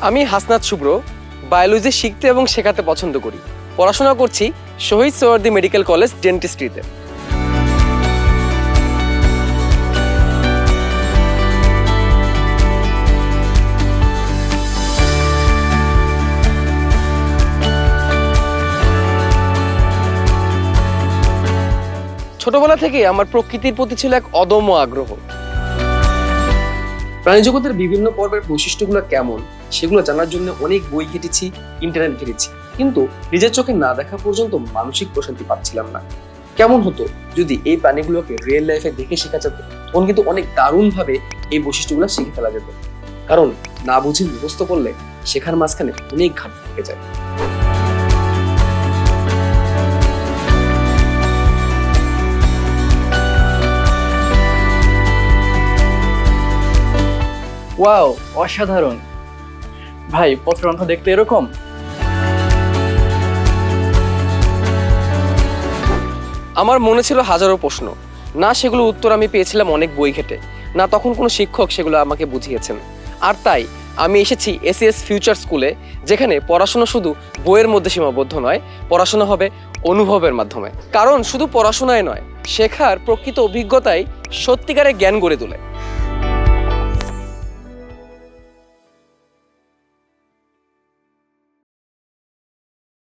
আমি হাসনাত শুভ্র, বায়োলজি শিখতে এবং শেখাতে পছন্দ করি। পড়াশোনা করছি শহীদ সোয়ার্দি মেডিকেল কলেজ ডেন্টিস্ট্রিতে। ছোটবেলা থেকে আমার প্রকৃতির প্রতি ছিল এক অদম্য আগ্রহ। প্রাণীজগতের বিভিন্ন পর্বের বৈশিষ্ট্যগুলো কেমন? সেগুলো জানার জন্য অনেক বই ঘেটেছি ইন্টারনেট ঘেটেছি। কিন্তু নিজের চোখে না দেখা পর্যন্ত মানসিক প্রশান্তি পাচ্ছিলাম না। কেমন হতো যদি এই প্রাণীগুলোকে রিয়েল লাইফে দেখে শেখা যেত? তখন কিন্তু অনেক দারুণভাবে এই বৈশিষ্ট্যগুলো শিখে ফেলা যেত। কারণ না বুঝে মুখস্থ করলে শেখার মাঝখানে অনেক ঘাটতি থেকে যায়। ওয়াও, অসাধারণ। ভাই পত্রাংশ দেখতে এরকম? আমার মনে ছিল হাজারো প্রশ্ন। না সেগুলো উত্তর আমি পেয়েছিলাম অনেক বই ঘেটে। না তখন কোনো শিক্ষক সেগুলো আমাকে বুঝিয়েছেন। আর তাই, আমি এসেছি এসিএস ফিউচার স্কুলে, যেখানে পড়াশোনা শুধু বইয়ের মধ্যে সীমাবদ্ধ নয়, পড়াশোনা হবে অনুভবের মাধ্যমে। কারণ শুধু পড়াশোনায় নয়, শেখার প্রকৃত অভিজ্ঞতাই সত্যিকারের জ্ঞান গড়ে তোলে।